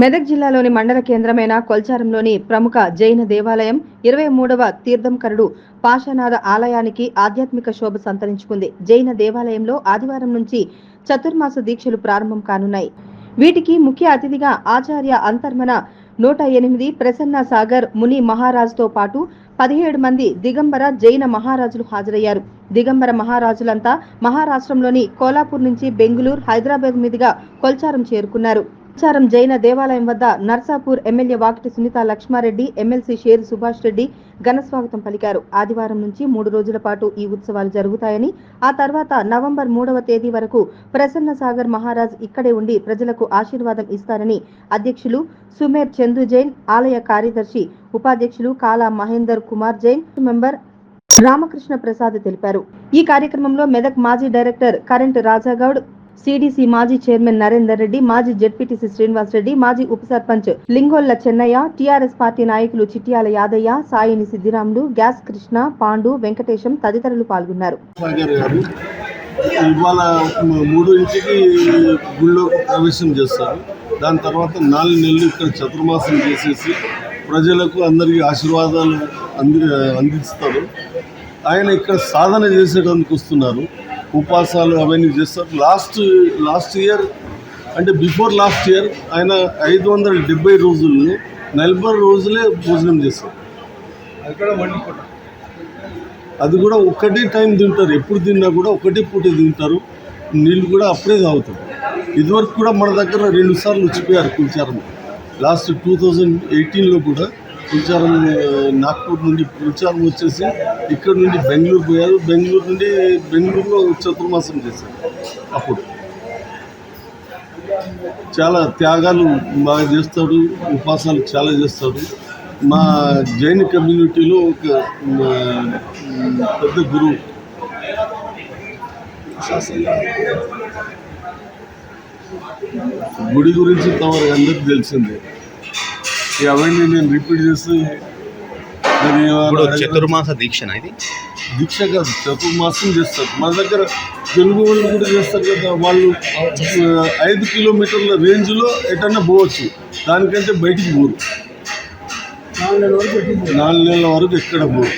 మెదక్ జిల్లాలోని మండల కేంద్రమైన కొల్చారంలోని ప్రముఖ జైన దేవాలయం ఇరవై మూడవ తీర్థంకరుడు పాషానాథ ఆలయానికి ఆధ్యాత్మిక శోభ సంతరించుకుంది. జైన దేవాలయంలో ఆదివారం నుంచి చతుర్మాస దీక్షలు ప్రారంభం కానున్నాయి. వీటికి ముఖ్య అతిథిగా ఆచార్య అంతర్మన నూట ఎనిమిది ప్రసన్న సాగర్ ముని మహారాజుతో పాటు పదిహేడు మంది దిగంబర జైన మహారాజులు హాజరయ్యారు. దిగంబర మహారాజులంతా మహారాష్ట్రంలోని కోలాపూర్ నుంచి బెంగుళూరు హైదరాబాద్ మీదుగా కొల్చారం చేరుకున్నారు. కొల్చారం జైన దేవాలయం వద్ద నర్సాపూర్ ఎమ్మెల్యే వాకిటి సునీత లక్ష్మారెడ్డి ఎమ్మెల్సీ షేర్ సుభాష్ రెడ్డి ఘనస్వాగతం పలికారు. ఆదివారం నుంచి మూడు రోజుల పాటు ఈ ఉత్సవాలు జరుగుతాయని ఆ తర్వాత నవంబర్ మూడవ తేదీ వరకు ప్రసన్న సాగర్ మహారాజ్ ఇక్కడే ఉండి ప్రజలకు ఆశీర్వాదం ఇస్తారని అధ్యక్షులు సుమేర్ చందు జైన్ ఆలయ కార్యదర్శి ఉపాధ్యక్షులు కాలా మహేందర్ కుమార్ జైన్ మెంబర్ రామకృష్ణ ప్రసాద్ తెలిపారు. ఈ కార్యక్రమంలో మెదక్ మాజీ డైరెక్టర్ కరెంట్ రాజాగౌడ్ సిడిసి మాజీ చైర్మన్ నరేందర్ రెడ్డి మాజీ జెడ్పీటీసీ శ్రీనివాస్ రెడ్డి మాజీ ఉప సర్పంచ్ లింగోల్ల చెన్నయ్య టీఆర్ఎస్ పార్టీ నాయకులు చిట్యాల యాదయ్య సాయిని సిద్దిరాములు గ్యాస్ కృష్ణ పాండు వెంకటేశం తదితరులు పాల్గొన్నారు. గారు ఇవాళ మూడు ఇంటికి గుళ్ళో ప్రవేశం చేస్తారు. దాని తర్వాత నాలుగు నెలలు ఇక్కడ చతుర్మాసం చేసేసి ప్రజలకు అందరికీ ఆశీర్వాదాలు అంది అందిస్తారు. ఆయన ఇక్కడ సాధన చేసేటందుకు వస్తున్నారు. ఉపాసాలు అవన్నీ చేస్తారు. లాస్ట్ లాస్ట్ ఇయర్ అంటే బిఫోర్ లాస్ట్ ఇయర్ ఆయన ఐదు వందల డెబ్బై రోజుల్లో నలభై రోజులే భోజనం చేస్తారు అది కూడా ఒకటే టైం తింటారు. ఎప్పుడు తిన్నా కూడా ఒకటే పూట తింటారు. నీళ్ళు కూడా అప్పుడే తాగుతారు. ఇదివరకు కూడా మన దగ్గర రెండు సార్లు వచ్చిపోయారు కుల్చారం లాస్ట్ టూ థౌజండ్ ఎయిటీన్లో కూడా కుల్చారం నాగ్పూర్ నుండి కుల్చారం వచ్చేసి ఇక్కడ నుండి బెంగళూరు పోయారు. బెంగళూరు నుండి బెంగళూరులో చతుర్మాసం చేశారు అప్పుడు. చాలా త్యాగాలు బాగా చేస్తాడు ఉపాసాలు చాలా చేస్తాడు. మా జైన కమ్యూనిటీలో ఒక పెద్ద గురువు. గుడి గురించి తమరు అందరికి తెలిసిందే. అవన్నీ నేను రిపీట్ చేసి మరి ఇప్పుడు ఏమైనా చతుర్మాస దీక్షన ఇది? దీక్ష కాదు చతుర్మాసం చేస్తారు. మన దగ్గర తెలుగు వాళ్ళు కూడా చేస్తారు కదా వాళ్ళు ఐదు కిలోమీటర్ల రేంజ్లో ఎటన్నా పోవచ్చు. దానికంటే బయటికి పోరు. నాలుగు నెలల వరకు ఎక్కడ పోరు.